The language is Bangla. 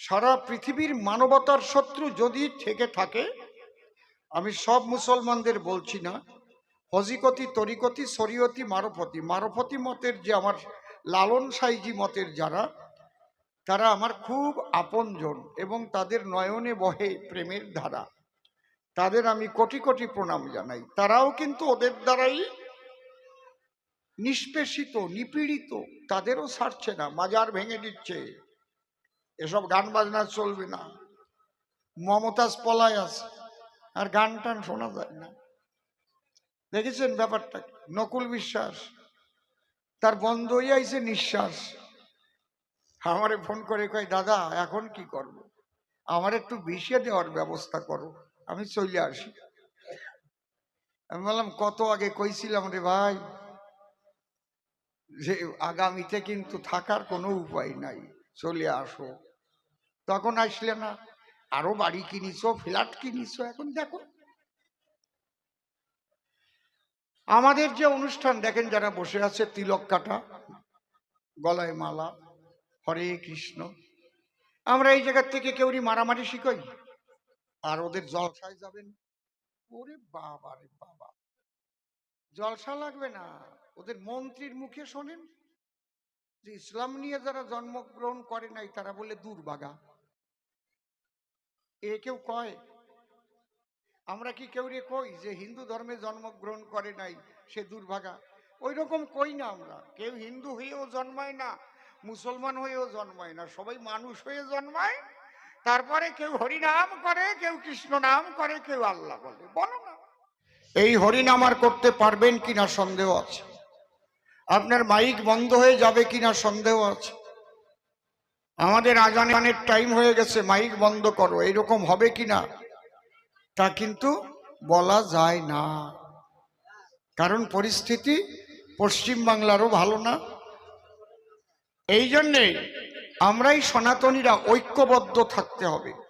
সারা পৃথিবীর মানবতার শত্রু যদি থেকে থাকে, আমি সব মুসলমানদের বলছি না, হজিকতি, তরিকতি, শরীয়তি, মারফতি মারফতি মতের যে আমার লালন সাইজি মতের যারা, তারা আমার খুব আপনজন এবং তাদের নয়নে বহে প্রেমের ধারা। তাদের আমি কোটি কোটি প্রণাম জানাই। তারাও কিন্তু ওদের দ্বারাই নিষ্পেষিত, নিপীড়িত, তাদেরও ছাড়ছে না, মাজার ভেঙে দিচ্ছে। এসব গান বাজনা চলবে না। মমতাজ পলায় আছে, আর গান টান শোনা যায় না। দেখেছেন ব্যাপারটা? নকুল বিশ্বাস, তার বন্ধ হয়ে আইছে নিঃশ্বাস। আমারে ফোন করে কয়, দাদা, এখন কি করব। আমার একটু বিষে দেওয়ার ব্যবস্থা করো, আমি চলে আসি। আমি বললাম, কত আগে কইছিলাম রে ভাই, যে আগামীতে কিন্তু থাকার কোনো উপায় নাই, চলে আসো। তখন আসলে না, আরও বাড়ি কিনিছো ফ্ল্যাট কিনিছো এখন দেখো। আমাদের যে অনুষ্ঠান, দেখেন যারা বসে আছে তিলক কাটা গলায় মালা, হরে কৃষ্ণ, আমরা এই জায়গার থেকে কেউরি মারামারি শিখাই, আর ওদের জলসায় যাবেন। ওরে বাবা রে বাবা। জলসা লাগবে না, ওদের মন্ত্রীর মুখে শোনেন। যে ইসলাম নিয়ে যারা জন্মগ্রহণ করে নাই, তারা বলে দুর্ভাগা এ কেউ কয়? আমরা কি কেউ রে কই যে হিন্দু ধর্মে জন্মগ্রহণ করে নাই, সে দুর্ভাগা ওই রকম কই না আমরা। কেউ হিন্দু হয়েও জন্মায় না, মুসলমান হয়েও জন্মায় না, সবাই মানুষ হয়ে জন্মায়। তারপরে কেউ হরিনাম করে, কেউ কৃষ্ণ নাম করে, কেউ আল্লাহ বলে। বলো না। এই হরিনাম আর করতে পারবেন কিনা সন্দেহ আছে? আপনার মাইক বন্ধ হয়ে যাবে কিনা সন্দেহ আছে? আমাদের আজানের টাইম হয়ে গেছে, মাইক বন্ধ করো, এরকম হবে কিনা? তা কিন্তু বলা যায় না। কারণ পরিস্থিতি পশ্চিম বাংলারও ভালো না। এই জন্যে আমরাই সনাতনীরা ঐক্যবদ্ধ থাকতে হবে।